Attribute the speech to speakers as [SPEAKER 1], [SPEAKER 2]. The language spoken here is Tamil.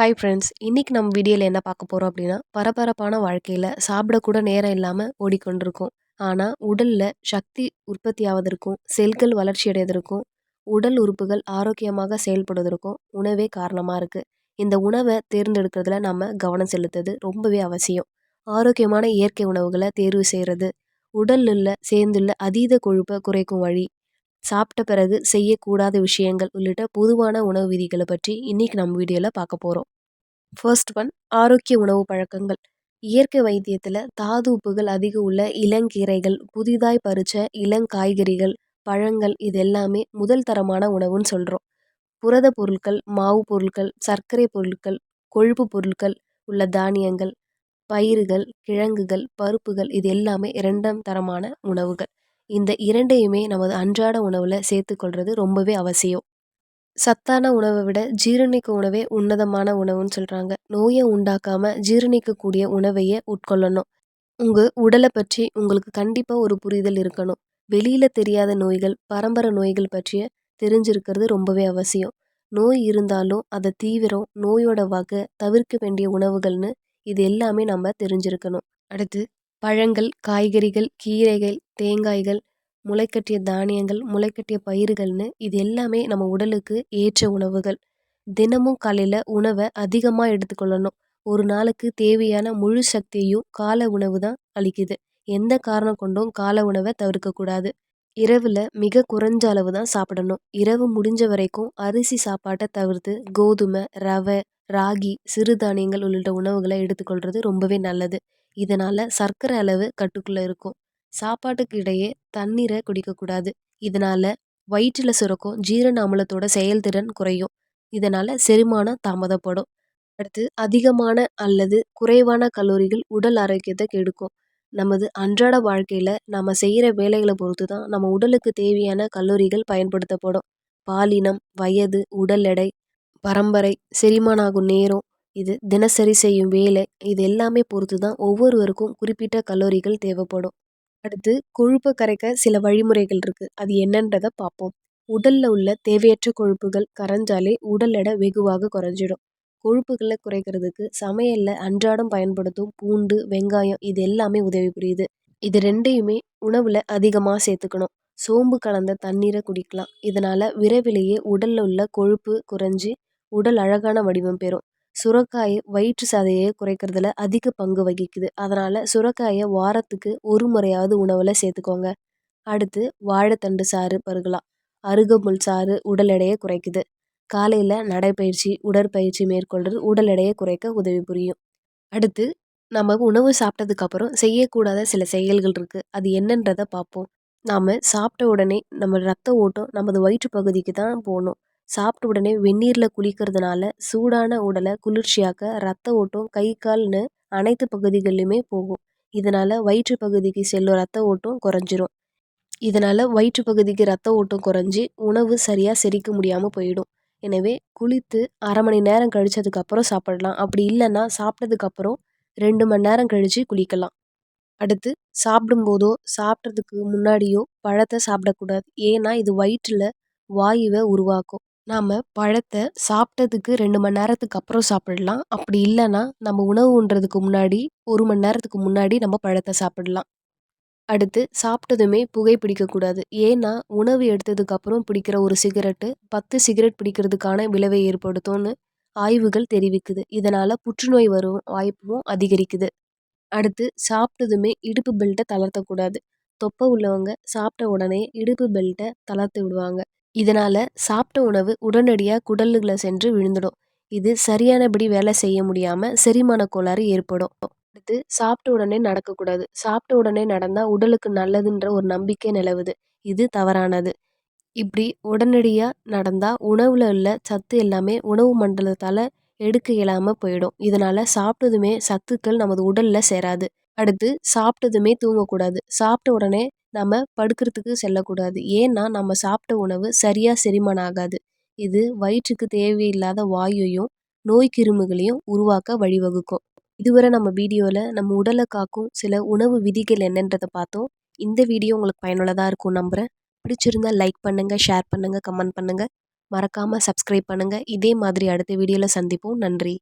[SPEAKER 1] ஹாய் ஃப்ரெண்ட்ஸ் இன்றைக்கி நம்ம வீடியோவில் என்ன பார்க்க போகிறோம் அப்படின்னா பரபரப்பான வாழ்க்கையில் சாப்பிடக்கூட நேரம் இல்லாமல் ஓடிக்கொண்டிருக்கும். ஆனால் உடலில் சக்தி உற்பத்தி ஆவதற்கும் செல்கள் வளர்ச்சி அடைவதற்கும் உடல் உறுப்புகள் ஆரோக்கியமாக செயல்படுவதற்கும் உணவே காரணமாக இருக்குது இந்த உணவை தேர்ந்தெடுக்கிறதுல நம்ம கவனம் செலுத்துறது ரொம்பவே அவசியம். ஆரோக்கியமான இயற்கை உணவுகளை தேர்வு செய்கிறது உடலில் சேர்ந்துள்ள அதீத கொழுப்பை குறைக்கும் வழி சாப்பிட்ட பிறகு செய்யக்கூடாத விஷயங்கள் உள்ளிட்ட பொதுவான உணவு விதிகளை பற்றி இன்றைக்கி நம்ம வீடியோவில் பார்க்க போகிறோம் ஃபர்ஸ்ட் ஒன் ஆரோக்கிய உணவு பழக்கங்கள். இயற்கை வைத்தியத்தில் தாது உப்புகள் அதிகம் உள்ள இளங்கீரைகள் புதிதாய் பறித்த இளங்காய்கறிகள் பழங்கள் இது எல்லாமே முதல் தரமான உணவுன்னு சொல்கிறோம் புரத பொருட்கள் மாவு பொருட்கள் சர்க்கரை பொருட்கள் கொழுப்பு பொருட்கள் உள்ள தானியங்கள் பயிர்கள் கிழங்குகள் பருப்புகள் இது எல்லாமே இரண்டாம் தரமான உணவுகள். இந்த இரண்டையுமே நமது அன்றாட உணவில் சேர்த்துக்கொள்வது ரொம்பவே அவசியம். சத்தான உணவை விட ஜீரணிக்க உணவே உன்னதமான உணவுன்னு சொல்கிறாங்க நோயை உண்டாக்காமல் ஜீரணிக்கக்கூடிய உணவையே உட்கொள்ளணும். உங்கள் உடலை பற்றி உங்களுக்கு கண்டிப்பாக ஒரு புரிதல் இருக்கணும். வெளியில் தெரியாத நோய்கள் பரம்பரை நோய்கள் பற்றிய தெரிஞ்சிருக்கிறது ரொம்பவே அவசியம். நோய் இருந்தாலும் அதை தீவிரம் நோயோட வகை தவிர்க்க வேண்டிய உணவுகள்னு இது எல்லாமே நம்ம தெரிஞ்சிருக்கணும். அடுத்து பழங்கள் காய்கறிகள் கீரைகள் தேங்காய்கள் முளைக்கட்டிய தானியங்கள் முளைக்கட்டிய பயிர்கள்னு இது எல்லாமே நம்ம உடலுக்கு ஏற்ற உணவுகள். தினமும் காலையில் உணவை அதிகமாக எடுத்துக்கொள்ளணும். ஒரு நாளுக்கு தேவையான முழு சக்தியையும் கால உணவு தான் அளிக்குது. எந்த காரணம் கொண்டும் கால உணவை தவிர்க்கக்கூடாது இரவில் மிக குறைஞ்ச அளவு தான் சாப்பிடணும். இரவு முடிஞ்ச வரைக்கும் அரிசி சாப்பாட்டை தவிர்த்து கோதுமை ரவை ராகி சிறுதானியங்கள் உள்ளிட்ட உணவுகளை எடுத்துக்கொள்வது ரொம்பவே நல்லது. இதனால் சர்க்கரை அளவு கட்டுக்குள்ளே இருக்கும். சாப்பாட்டுக்கு இடையே தண்ணீரை குடிக்கக்கூடாது. இதனால் வயிற்றில் சுரக்கும் ஜீரண அமிலத்தோட செயல்திறன் குறையும். இதனால் செரிமானம் தாமதப்படும். அடுத்து அதிகமான அல்லது குறைவான கல்லூரிகள் உடல் ஆரோக்கியத்தை கெடுக்கும். நமது அன்றாட வாழ்க்கையில் நம்ம செய்கிற வேலைகளை பொறுத்து தான் நம்ம உடலுக்கு தேவையான கல்லூரிகள் பயன்படுத்தப்படும். பாலினம் வயது உடல் எடை பரம்பரை செரிமானம் ஆகும் நேரம் இது தினசரி செய்யும் வேலை இது எல்லாமே பொறுத்து தான் ஒவ்வொருவருக்கும் குறிப்பிட்ட கலோரிகள் தேவைப்படும். அடுத்து கொழுப்பை கரைக்க சில வழிமுறைகள் இருக்குது அது என்னன்றதை பார்ப்போம். உடலில் உள்ள தேவையற்ற கொழுப்புகள் கரைஞ்சாலே உடல் எடை வெகுவாக குறைஞ்சிடும். கொழுப்புகளை குறைக்கிறதுக்கு சமையலில் அன்றாடம் பயன்படுத்தும் பூண்டு வெங்காயம் இது எல்லாமே உதவி புரியுது இது ரெண்டையுமே உணவில் அதிகமாக சேர்த்துக்கணும். சோம்பு கலந்த தண்ணீரை குடிக்கலாம். இதனால் விரைவிலேயே உடலில் உள்ள கொழுப்பு குறைஞ்சி உடல் அழகான வடிவம் பெறும். சுரக்காய் வயிற்று சதையை குறைக்கிறதுல அதிக பங்கு வகிக்குது. அதனால் சுரக்காயை வாரத்துக்கு ஒரு முறையாவது உணவில் சேர்த்துக்கோங்க. அடுத்து வாழைத்தண்டு சாறு பருகலாம். அருகம்புல் சாறு உடல் எடையை குறைக்குது. காலையில் நடைப்பயிற்சி உடற்பயிற்சி மேற்கொள்வது உடல் எடையை குறைக்க உதவி புரியும். அடுத்து நம்ம உணவு சாப்பிட்டதுக்கப்புறம் செய்யக்கூடாத சில செயல்கள் இருக்குது அது என்னன்றதை பார்ப்போம். நாம் சாப்பிட்ட உடனே நம்ம ரத்த ஓட்டம் நமது வயிற்று பகுதிக்கு தான் போகணும். சாப்பிட்ட உடனே வெந்நீரில் குளிக்கிறதுனால சூடான உடலை குளிர்ச்சியாக்க ரத்த ஓட்டம் கை கால்னு அனைத்து பகுதிகளிலுமே போகும். இதனால் வயிற்று பகுதிக்கு செல்லும் ரத்த ஓட்டம் குறைஞ்சிரும். இதனால் வயிற்று பகுதிக்கு ரத்த ஓட்டம் குறைஞ்சி உணவு சரியாக செரிக்க முடியாமல் போயிடும். எனவே குளித்து அரை மணி நேரம் கழிச்சதுக்கப்புறம் சாப்பிடலாம். அப்படி இல்லைன்னா சாப்பிட்டதுக்கப்புறம் ரெண்டு மணி நேரம் கழித்து குளிக்கலாம். அடுத்து சாப்பிடும்போதோ சாப்பிட்றதுக்கு முன்னாடியோ பழத்தை சாப்பிடக்கூடாது. ஏன்னா இது வயிற்றில் வாயுவை உருவாக்கும். நாம் பழத்தை சாப்பிட்டதுக்கு ரெண்டு மணி நேரத்துக்கு அப்புறம் சாப்பிடலாம். அப்படி இல்லைன்னா நம்ம உணவு உண்றதுக்கு முன்னாடி ஒரு மணி நேரத்துக்கு முன்னாடி நம்ம பழத்தை சாப்பிடலாம். அடுத்து சாப்பிட்டதுமே புகை பிடிக்கக்கூடாது. ஏன்னா உணவு எடுத்ததுக்கப்புறம் பிடிக்கிற ஒரு சிகரெட்டு பத்து சிகரெட் பிடிக்கிறதுக்கான விளைவை ஏற்படுத்தும்னு ஆய்வுகள் தெரிவிக்குது. இதனால் புற்றுநோய் வரும் வாய்ப்பும் அதிகரிக்குது. அடுத்து சாப்பிட்டதுமே இடுப்பு பெல்ட்டை தளர்த்தக்கூடாது. தொப்பை உள்ளவங்க சாப்பிட்ட உடனே இடுப்பு பெல்ட்டை தளர்த்து விடுவாங்க. இதனால் சாப்பிட்ட உணவு உடனடியாக குடலுகளை சென்று விழுந்துடும். இது சரியானபடி வேலை செய்ய முடியாமல் செரிமான கோளாறு ஏற்படும். அடுத்து சாப்பிட்ட உடனே நடக்கக்கூடாது. சாப்பிட்ட உடனே நடந்தால் உடலுக்கு நல்லதுன்ற ஒரு நம்பிக்கை நிலவுது. இது தவறானது. இப்படி உடனடியாக நடந்தால் உணவில் உள்ள சத்து எல்லாமே உணவு மண்டலத்தால் எடுக்க இயலாமல் போயிடும். இதனால் சாப்பிட்டதுமே சத்துக்கள் நமது உடலில் சேராது. அடுத்து சாப்பிட்டதுமே தூங்கக்கூடாது. சாப்பிட்ட உடனே நம்ம படுக்கிறதுக்கு செல்லக்கூடாது. ஏன்னா நம்ம சாப்பிட்ட உணவு சரியாக செரிமானம் ஆகாது. இது வயிற்றுக்கு தேவையில்லாத வாயுவையும் நோய் கிருமிகளையும் உருவாக்க வழிவகுக்கும். இதுவரை நம்ம வீடியோவில் நம்ம உடலை காக்கும் சில உணவு விதிகள் என்னன்றதை பார்த்தோம். இந்த வீடியோ உங்களுக்கு பயனுள்ளதாக இருக்கும் நம்புகிறேன் பிடிச்சிருந்தா லைக் பண்ணுங்கள் ஷேர் பண்ணுங்கள் கமெண்ட் பண்ணுங்கள் மறக்காமல் சப்ஸ்கிரைப் பண்ணுங்கள் இதே மாதிரி அடுத்த வீடியோவில் சந்திப்போம். நன்றி.